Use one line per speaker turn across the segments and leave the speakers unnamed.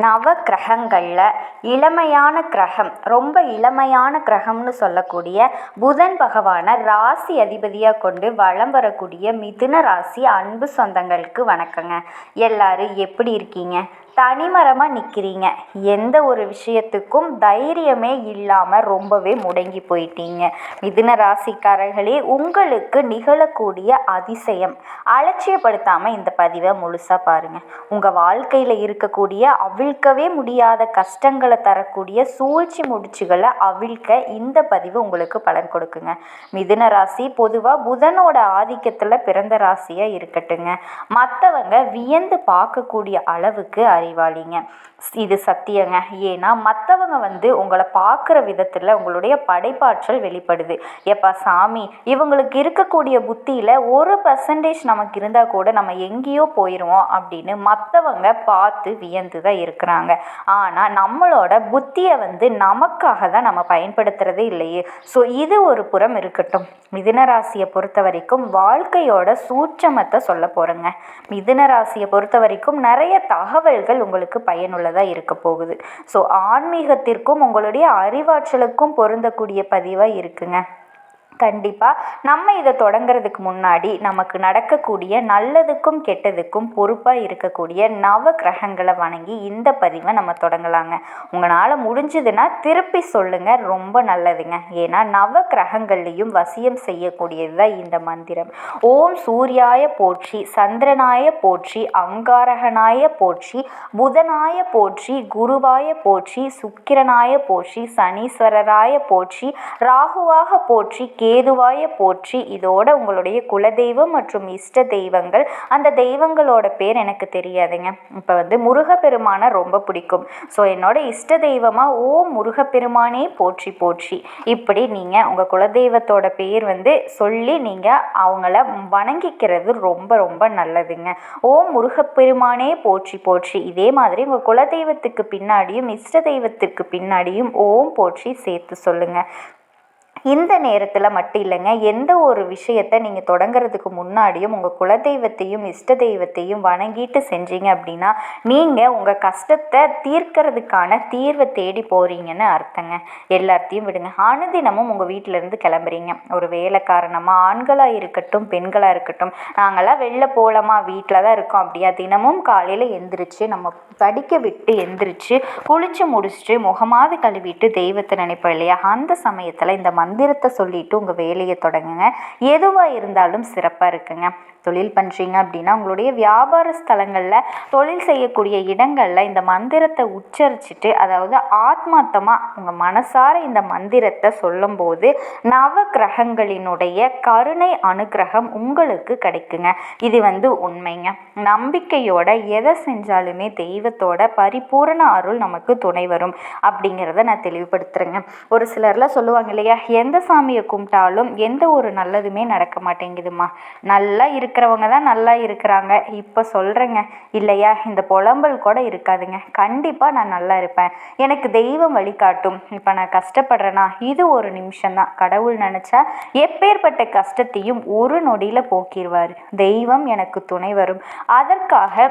நவ கிரகங்களில் இளமையான கிரகம் ரொம்ப இளமையான கிரகம்னு சொல்லக்கூடிய புதன் பகவானை ராசி அதிபதியாக கொண்டு வலம் வரக்கூடிய மிதுன ராசி அன்பு சொந்தங்களுக்கு வணக்கங்க. எல்லாரும் எப்படி இருக்கீங்க? தனிமரமாக நிற்கிறீங்க எந்த ஒரு விஷயத்துக்கும் தைரியமே இல்லாமல் ரொம்பவே முடங்கி போயிட்டீங்க. மிதுன ராசிக்காரர்களே உங்களுக்கு நிகழக்கூடிய அதிசயம். அலட்சியப்படுத்தாமல் இந்த பதிவை முழுசாக பாருங்கள் உங்கள் வாழ்க்கையில் இருக்கக்கூடிய அவிழ்க்கவே முடியாத கஷ்டங்களை தரக்கூடிய சூழ்ச்சி முடிச்சுகளை அவிழ்க்க இந்த பதிவு உங்களுக்கு பலன் கொடுக்குங்க. மிதுன ராசி பொதுவாக புதனோட ஆதிக்கத்தில் பிறந்த ராசியாக இருக்கட்டுங்க. மற்றவங்க வியந்து பார்க்கக்கூடிய அளவுக்கு அறிவாளிங்க. இது சத்தியங்க. ஏன்னா மற்றவங்க வந்து உங்களை பார்க்குற விதத்தில் உங்களுடைய படைப்பாற்றல் வெளிப்படுது. எப்பா சாமி இவங்களுக்கு இருக்கக்கூடிய புத்தியில் ஒரு பர்சன்டேஜ் நமக்கு இருந்தால் கூட நம்ம எங்கேயோ போயிடுவோம் அப்படின்னு மற்றவங்க பார்த்து வியந்து தான் இருக்கிறாங்க. ஆனால் நம்மளோட புத்தியை வந்து நமக்காக தான் நம்ம பயன்படுத்துகிறதே இல்லையே. ஸோ இது ஒரு புறம் இருக்கட்டும். மிதுனராசியை பொறுத்த வரைக்கும் வாழ்க்கையோட சூட்சமத்தை சொல்ல போகிறேங்க மிதுனராசியை பொறுத்த வரைக்கும் நிறைய தகவல்கள் உங்களுக்கு பயனுள்ளதாக இருக்க போகுது. ஸோ ஆன்மீகத்திற்கும் உங்களுடைய அறிவாற்றலுக்கும் பொருந்தக்கூடிய பதிவாக இருக்குங்க. கண்டிப்பாக நம்ம இதை தொடங்கிறதுக்கு முன்னாடி நமக்கு நடக்கக்கூடிய நல்லதுக்கும் கெட்டதுக்கும் பொறுப்பாக இருக்கக்கூடிய நவ கிரகங்களை வணங்கி இந்த பதிவை நம்ம தொடங்கலாங்க. உங்களால் முடிஞ்சதுன்னா திருப்பி சொல்லுங்கள் ரொம்ப நல்லதுங்க. ஏன்னா நவ கிரகங்கள்லேயும் வசியம் செய்யக்கூடியது தான் இந்த மந்திரம். ஓம் சூர்யாய போற்றி சந்திரனாய போற்றி அங்காரகனாய போற்றி புதனாய போற்றி குருவாய போற்றி சுக்கிரனாய போற்றி சனீஸ்வரராய போற்றி ராகுவாக போற்றி கே ஏதுவாய போற்றி இதோட உங்களுடைய குலதெய்வம் மற்றும் இஷ்ட தெய்வங்கள். அந்த தெய்வங்களோட பேர் எனக்கு தெரியாதுங்க. இப்போ வந்து முருகப்பெருமானை ரொம்ப பிடிக்கும். ஸோ என்னோட இஷ்ட தெய்வமாக ஓ முருகப்பெருமானே போற்றி போற்றி. இப்படி நீங்கள் உங்கள் குலதெய்வத்தோட பேர் வந்து சொல்லி நீங்கள் அவங்கள வணங்கிக்கிறது ரொம்ப ரொம்ப நல்லதுங்க. ஓ முருகப்பெருமானே போற்றி போற்றி. இதே மாதிரி உங்கள் குலதெய்வத்துக்கு பின்னாடியும் இஷ்ட தெய்வத்திற்கு பின்னாடியும் ஓம் போற்றி சேர்த்து சொல்லுங்கள் இந்த நேரத்தில் மட்டும் இல்லைங்க எந்த ஒரு விஷயத்தை நீங்கள் தொடங்குறதுக்கு முன்னாடியும் உங்கள் குலதெய்வத்தையும் இஷ்ட தெய்வத்தையும் வணங்கிட்டு செஞ்சீங்க அப்படின்னா நீங்கள் உங்கள் கஷ்டத்தை தீர்க்கறதுக்கான தீர்வை தேடி போகிறீங்கன்னு அர்த்தங்க. எல்லாத்தையும் விடுங்க. அனுதினமும் உங்கள் வீட்டிலேருந்து கிளம்புறீங்க. ஒரு வேலை காரணமாக ஆண்களாக இருக்கட்டும் பெண்களாக இருக்கட்டும் நாங்களாம் வெளில போகலாமா? வீட்டில் தான் இருக்கோம் அப்படியா? தினமும் காலையில் எந்திரிச்சு நம்ம படிக்க விட்டு எந்திரிச்சு குளிச்சு முடிச்சுட்டு முகமாவது கழுவிட்டு தெய்வத்தை நினைப்போம் இல்லையா? அந்த சமயத்தில் இந்த மந்த மந்திரத்தை சொல்லிட்டு உங்கள் வேலையை தொடங்குங்க. எதுவாக இருந்தாலும் சிறப்பாக இருக்குங்க. தொழில் பண்ணுறீங்க அப்படின்னா உங்களுடைய வியாபார ஸ்தலங்களில் தொழில் செய்யக்கூடிய இடங்களில் இந்த மந்திரத்தை உச்சரிச்சுட்டு அதாவது ஆத்மார்த்தமாக உங்கள் மனசார இந்த மந்திரத்தை சொல்லும்போது நவ கிரகங்களினுடைய கருணை அனுகிரகம் உங்களுக்கு கிடைக்குங்க. இது வந்து உண்மைங்க. நம்பிக்கையோட எதை செஞ்சாலுமே தெய்வத்தோட பரிபூரண அருள் நமக்கு துணை வரும் அப்படிங்கிறத நான் தெளிவுபடுத்துகிறேங்க ஒரு சிலர்லாம் சொல்லுவாங்க இல்லையா எந்த சாமியை கும்பிட்டாலும் எந்த ஒரு நல்லதுமே நடக்க மாட்டேங்குதுமா நல்லா இருக்கு இருக்கிறவங்க தான் நல்லா இருக்கிறாங்க. இப்போ சொல்கிறேங்க இல்லையா? இந்த புலம்பல் கூட இருக்காதுங்க. கண்டிப்பாக நான் நல்லா இருப்பேன். எனக்கு தெய்வம் வழிகாட்டும். இப்போ நான் கஷ்டப்படுறேன்னா இது ஒரு நிமிஷம்தான் கடவுள் நினச்சா எப்பேற்பட்ட கஷ்டத்தையும் ஒரு நொடியில் போக்கிடுவார் தெய்வம் எனக்கு துணை வரும். அதற்காக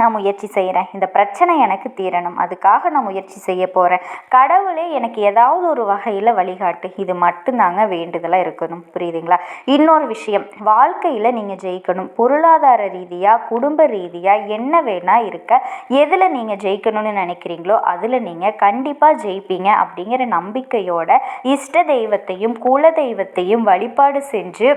நான் முயற்சி செய்கிறேன் இந்த பிரச்சனை எனக்கு தீரணும். அதுக்காக நான் முயற்சி செய்ய போகிறேன் கடவுளே எனக்கு ஏதாவது ஒரு வகையில் வழிகாட்டு. இது மட்டும்தாங்க வேண்டுதலாக இருக்கணும். புரியுதுங்களா? இன்னொரு விஷயம். வாழ்க்கையில் நீங்கள் ஜெயிக்கணும். பொருளாதார ரீதியாக குடும்ப ரீதியாக என்ன வேணால் இருக்க எதில் நீங்கள் ஜெயிக்கணும்னு நினைக்கிறீங்களோ அதில் நீங்கள் கண்டிப்பாக ஜெயிப்பீங்க அப்படிங்கிற நம்பிக்கையோட இஷ்ட தெய்வத்தையும் குல தெய்வத்தையும் வழிபாடு செஞ்சு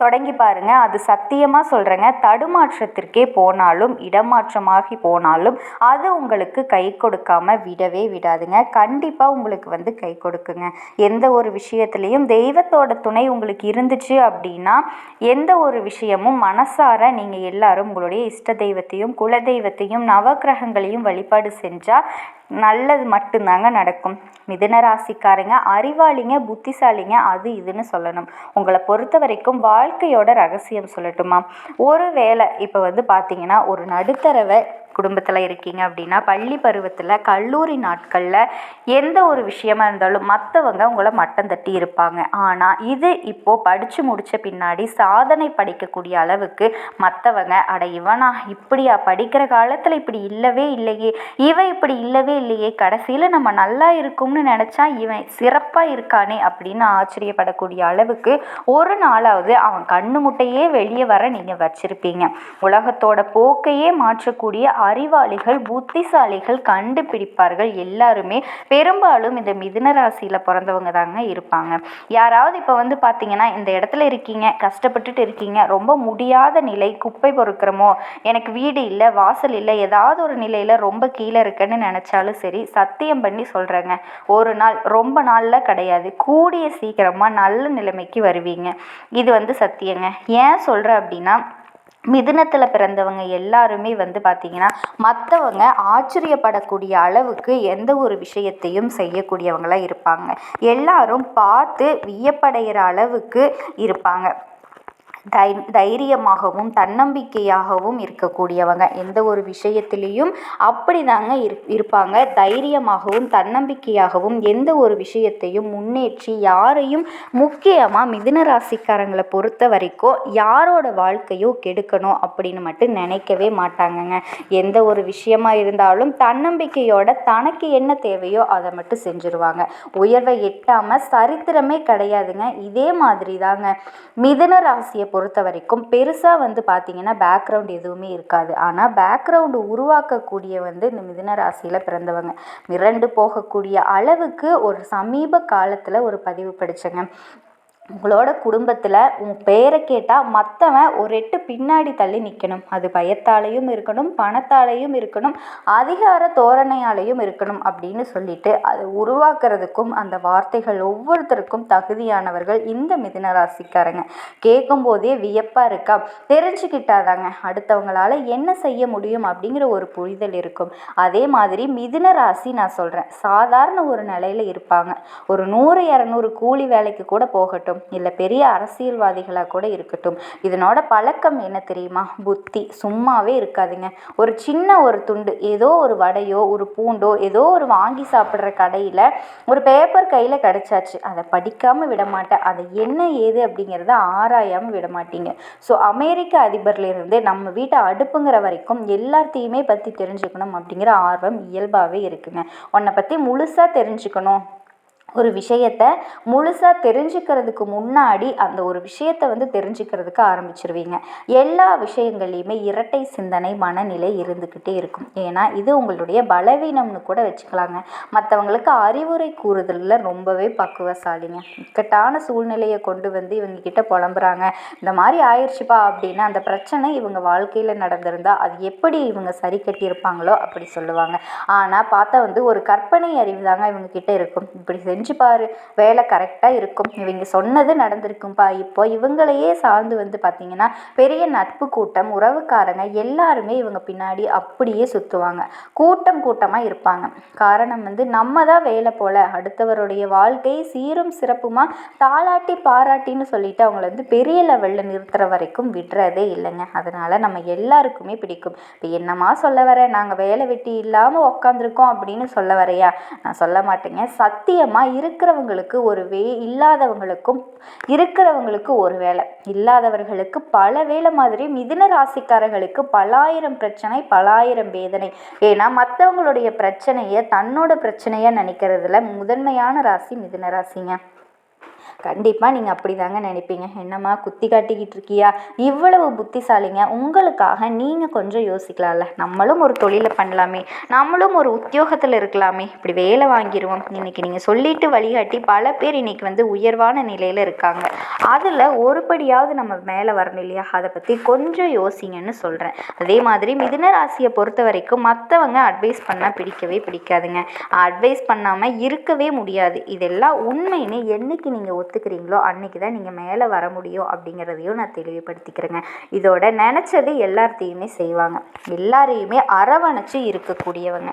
தொடங்கி பாருங்கள் அது சத்தியமாக சொல்கிறேங்க தடுமாற்றத்திற்கே போனாலும் இடமாற்றமாகி போனாலும் அது உங்களுக்கு கை கொடுக்காம விடவே விடாதுங்க. கண்டிப்பாக உங்களுக்கு வந்து கை கொடுக்குங்க. எந்த ஒரு விஷயத்துலேயும் தெய்வத்தோட துணை உங்களுக்கு இருந்துச்சு அப்படின்னா எந்த ஒரு விஷயமும் மனசார நீங்கள் எல்லாரும் உங்களுடைய இஷ்ட தெய்வத்தையும் குல தெய்வத்தையும் நவகிரகங்களையும் வழிபாடு செஞ்சால் நல்லது மட்டும்தாங்க நடக்கும். மிதுன ராசிக்காரங்க அறிவாளிங்க புத்திசாலிங்க அது இதுன்னு சொல்லணும். உங்களை பொறுத்த வரைக்கும் வாழ்க்கையோட ரகசியம் சொல்லட்டுமா? ஒரு வேளை இப்போ வந்து பார்த்தீங்கன்னா ஒரு நடுத்தரவை குடும்பத்தில் இருக்கீங்க அப்படின்னா பள்ளி பருவத்தில் கல்லூரி நாட்களில் எந்த ஒரு விஷயமா இருந்தாலும் மற்றவங்க உங்களை மட்டம் தட்டி இருப்பாங்க. ஆனால் இது இப்போது படித்து முடித்த பின்னாடி சாதனை படைக்கக்கூடிய அளவுக்கு மற்றவங்க அட இவனா இப்படியா படிக்கிற காலத்தில் இப்படி இல்லவே இல்லையே இவன் இப்படி இல்லவே இல்லையே கடைசியில் நம்ம நல்லா இருக்கும்னு நினச்சா இவன் சிறப்பாக இருக்கானே அப்படின்னு ஆச்சரியப்படக்கூடிய அளவுக்கு ஒரு நாளாவது அவன் கண்ணு முட்டையே வெளியே வர நீங்கள் வச்சுருப்பீங்க. உலகத்தோட போக்கையே மாற்றக்கூடிய அறிவாளிகள் புத்திசாலிகள் கண்டுபிடிப்பார்கள் எல்லாருமே. பெரும்பாலும் இந்த மிதுன ராசியில் பிறந்தவங்க தாங்க இருப்பாங்க. யாராவது இப்போ வந்து பார்த்தீங்கன்னா இந்த இடத்துல இருக்கீங்க கஷ்டப்பட்டுட்டு இருக்கீங்க ரொம்ப முடியாத நிலை குப்பை பொறுக்கிறமோ எனக்கு வீடு இல்லை வாசல் இல்லை ஏதாவது ஒரு நிலையில் ரொம்ப கீழே இருக்குன்னு நினச்சாலும் சரி சத்தியம் பண்ணி சொல்கிறேங்க ஒரு நாள் ரொம்ப நாளில் கிடையாது. கூடிய சீக்கிரமாக நல்ல நிலைமைக்கு வருவீங்க. இது வந்து சத்தியங்க. ஏன் சொல்கிறேன் அப்படின்னா மிதுனத்தில் பிறந்தவங்க எல்லாருமே வந்து பார்த்திங்கன்னா மற்றவங்க ஆச்சரியப்படக்கூடிய அளவுக்கு எந்த ஒரு விஷயத்தையும் செய்யக்கூடியவங்களாக இருப்பாங்க. எல்லாரும் பார்த்து வியப்படைகிற அளவுக்கு இருப்பாங்க. தை தைரியமாகவும் தன்னம்பிக்கையாகவும் இருக்கக்கூடியவங்க. எந்த ஒரு விஷயத்துலேயும் அப்படி தாங்க இரு இருப்பாங்க. தைரியமாகவும் தன்னம்பிக்கையாகவும் எந்த ஒரு விஷயத்தையும் முன்னேற்றி யாரையும் முக்கியமாக மிதுன ராசிக்காரங்களை பொறுத்த வரைக்கும் யாரோட வாழ்க்கையோ கெடுக்கணும் அப்படின்னு மட்டும் நினைக்கவே மாட்டாங்கங்க. எந்த ஒரு விஷயமா இருந்தாலும் தன்னம்பிக்கையோட தனக்கு என்ன தேவையோ அதை மட்டும் செஞ்சுருவாங்க. உயர்வை எட்டாமல் சரித்திரமே கிடையாதுங்க. இதே மாதிரி தாங்க மிதுன ராசியை பொறுத்த வரைக்கும் பெருசாக வந்து பார்த்திங்கன்னா பேக்ரவுண்ட் எதுவுமே இருக்காது. ஆனால் பேக்ரவுண்டு உருவாக்கக்கூடிய வந்து இந்த மிதுன ராசியில் பிறந்தவங்க. மிரண்டு போகக்கூடிய அளவுக்கு ஒரு சமீப காலத்தில் ஒரு பதிவு படித்தேங்க உங்களோட குடும்பத்தில் உன் பேரை கேட்டால் மற்றவன் ஒரு எட்டு பின்னாடி தள்ளி நிற்கணும் அது பயத்தாலையும் இருக்கணும் பணத்தாலையும் இருக்கணும் அதிகார தோரணையாலையும் இருக்கணும் அப்படின்னு சொல்லிட்டு அதை உருவாக்குறதுக்கும் அந்த வார்த்தைகள் ஒவ்வொருத்தருக்கும் தகுதியானவர்கள் இந்த மிதுன ராசிக்காரங்க கேட்கும்போதே வியப்பாக இருக்கா? தெரிஞ்சுக்கிட்டாதாங்க. அடுத்தவங்களால என்ன செய்ய முடியும் அப்படிங்கிற ஒரு புரிதல் இருக்கும். அதே மாதிரி மிதுன ராசி நான் சொல்கிறேன் சாதாரண ஒரு நிலையில் இருப்பாங்க. ஒரு நூறு இரநூறு கூலி வேலைக்கு கூட போகட்டும். இல்லை பெரிய அரசியல்வாதிகளாக கூட இருக்கட்டும். இதனோட பழக்கம் என்ன தெரியுமா? புத்தி. சும்மாவே இருக்காதுங்க. ஒரு சின்ன ஒரு துண்டு ஏதோ ஒரு வடையோ ஒரு பூண்டோ ஏதோ ஒரு வாங்கி சாப்பிட்ற கடையில் ஒரு பேப்பர் கையில் கிடச்சாச்சு. அதை படிக்காமல் விட மாட்டேன். அதை என்ன ஏது அப்படிங்கிறத ஆராயாமல் விட மாட்டீங்க. ஸோ அமெரிக்க அதிபர்லேருந்து நம்ம வீட்டை அடுப்புங்கிற வரைக்கும் எல்லாத்தையுமே பற்றி தெரிஞ்சுக்கணும் அப்படிங்கிற ஆர்வம் இயல்பாகவே இருக்குங்க. உன்னை பற்றி முழுசாக தெரிஞ்சுக்கணும். ஒரு விஷயத்த முழுசாக தெரிஞ்சுக்கிறதுக்கு முன்னாடி அந்த ஒரு விஷயத்தை வந்து தெரிஞ்சுக்கிறதுக்கு ஆரம்பிச்சிருவீங்க. எல்லா விஷயங்கள்லையுமே இரட்டை சிந்தனை மனநிலை இருந்துக்கிட்டே இருக்கும். ஏன்னா இது உங்களுடைய பலவீனம்னு கூட வச்சுக்கலாங்க. மற்றவங்களுக்கு அறிவுரை கூறுதலில் ரொம்பவே பக்குவசாலிங்க. இக்கட்டான சூழ்நிலையை கொண்டு வந்து இவங்க கிட்ட புலம்புறாங்க. இந்த மாதிரி ஆயிடுச்சுப்பா அப்படின்னா அந்த பிரச்சனை இவங்க வாழ்க்கையில் நடந்திருந்தால் அது எப்படி இவங்க சரி கட்டியிருப்பாங்களோ அப்படி சொல்லுவாங்க. ஆனால் பார்த்தா வந்து ஒரு கற்பனை அறிவு தாங்க இவங்க கிட்ட இருக்கும். இப்படி செஞ்சு செஞ்சு பாரு. வேலை கரெக்டாக இருக்கும். இவங்க சொன்னது நடந்திருக்கும்ப்பா இப்போ இவங்களையே சார்ந்து வந்து பார்த்திங்கன்னா பெரிய நட்பு கூட்டம் உறவுக்காரங்க எல்லாருமே இவங்க பின்னாடி அப்படியே சுற்றுவாங்க கூட்டம் கூட்டமாக இருப்பாங்க. காரணம் வந்து நம்ம தான் வேலை போல். அடுத்தவருடைய வாழ்க்கை சீரும் சிறப்புமா தாளாட்டி பாராட்டின்னு சொல்லிட்டு அவங்கள வந்து பெரிய லெவலில் நிறுத்துற வரைக்கும் விடுறதே இல்லைங்க. அதனால் நம்ம எல்லாருக்குமே பிடிக்கும். இப்போ என்னம்மா சொல்ல வர? நாங்கள் வேலை வெட்டி இல்லாமல் உக்காந்துருக்கோம் அப்படின்னு சொல்ல வரையா? நான் சொல்ல மாட்டேங்க. சத்தியமாக இருக்கிறவங்களுக்கு ஒரு வே இல்லாதவங்களுக்கும் இருக்கிறவங்களுக்கு ஒரு வேலை. இல்லாதவர்களுக்கு பல வேலை மாதிரி மிதுன ராசிக்காரர்களுக்கு பலாயிரம் பிரச்சனை பலாயிரம் வேதனை. ஏன்னா மற்றவங்களுடைய பிரச்சனையை தன்னோட பிரச்சனையாக நினைக்கிறதுல முதன்மையான ராசி மிதுன ராசிங்க. கண்டிப்பாக நீங்கள் அப்படி தாங்க நினைப்பீங்க. என்னம்மா குத்தி காட்டிக்கிட்டு இருக்கியா? இவ்வளவு புத்திசாலிங்க. உங்களுக்காக நீங்கள் கொஞ்சம் யோசிக்கலாம்ல. நம்மளும் ஒரு தொழிலை பண்ணலாமே. நம்மளும் ஒரு உத்தியோகத்தில் இருக்கலாமே. இப்படி வேலை வாங்கிடுவோம் இன்றைக்கி நீங்கள் சொல்லிட்டு வழிகாட்டி பல பேர் இன்றைக்கி வந்து உயர்வான நிலையில் இருக்காங்க. அதில் ஒருபடியாவது நம்ம மேலே வரணும் இல்லையா? அதை பற்றி கொஞ்சம் யோசிங்கன்னு சொல்கிறேன் அதே மாதிரி மிதுன ராசியை பொறுத்த வரைக்கும் மற்றவங்க அட்வைஸ் பண்ணால் பிடிக்கவே பிடிக்காதுங்க. அட்வைஸ் பண்ணாமல் இருக்கவே முடியாது. இதெல்லாம் உண்மைன்னு என்னைக்கு நீங்கள் ஒத்துக்கிறீங்களோ அன்றைக்கி தான் நீங்கள் மேலே வர முடியும் அப்படிங்கிறதையும் நான் தெளிவுபடுத்திக்கிறேங்க. இதோட நினச்சது எல்லாத்தையுமே செய்வாங்க. எல்லாரையுமே அரவணைச்சு இருக்கக்கூடியவங்க.